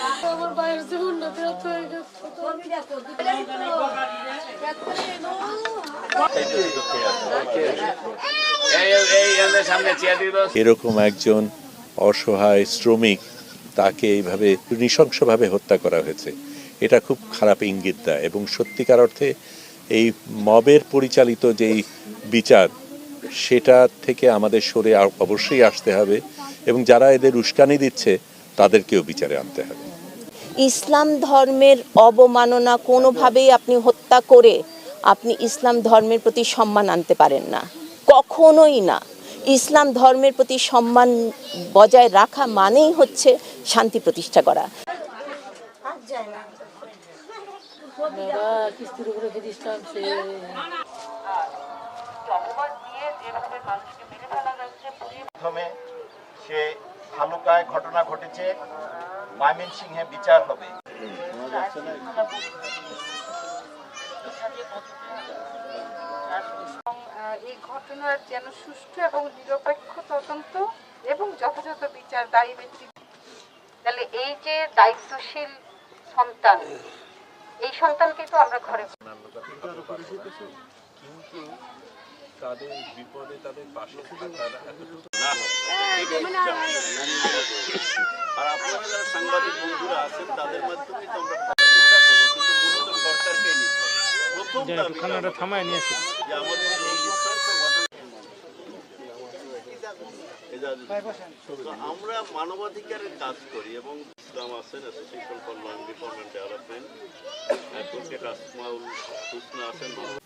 আমার ব্যর্থ হয়ে এরকম একজন অসহায় শ্রমিক, তাকে এইভাবে নৃশংসভাবে হত্যা করা হয়েছে। এটা খুব খারাপ ইঙ্গিত দেয় এবং সত্যিকার অর্থে এই মবের পরিচালিত যেই বিচার, সেটা থেকে আমাদের সরে অবশ্যই আসতে হবে এবং যারা এদের উস্কানি দিচ্ছে, তাদেরকেও বিচারে আনতে হবে। ইসলাম ধর্মের অবমাননা কোনোভাবেই আপনি হত্যা করে আপনি ইসলাম ধর্মের প্রতি সম্মান আনতে পারেন না। কখনোই না। ইসলাম ধর্মের প্রতি সম্মান বজায় রাখা মানেই হচ্ছে শান্তি প্রতিষ্ঠা করা। সে ভালুকায় ঘটনা ঘটেছে। ময়মনসিংহে বিচার হবে। এই ঘটনার যেন সুষ্ঠু এবং নিরপেক্ষ তদন্ত এবং যথাযথ বিচার দায়ী ব্যক্তি। তাহলে এই যে দায়িত্বশীল সন্তান এই সন্তানকে তো আমরা ঘরে কিন্তু তাদের বিপদে তাদের পাশে আর সাংবাদিক বন্ধুরা আছেন তাদের মাধ্যমে আমরা থামায় নিয়ে তো আমরা মানবাধিকারের কাজ করি এবং ইসলাম আছেন association for long department development Asmaul Husna আছেন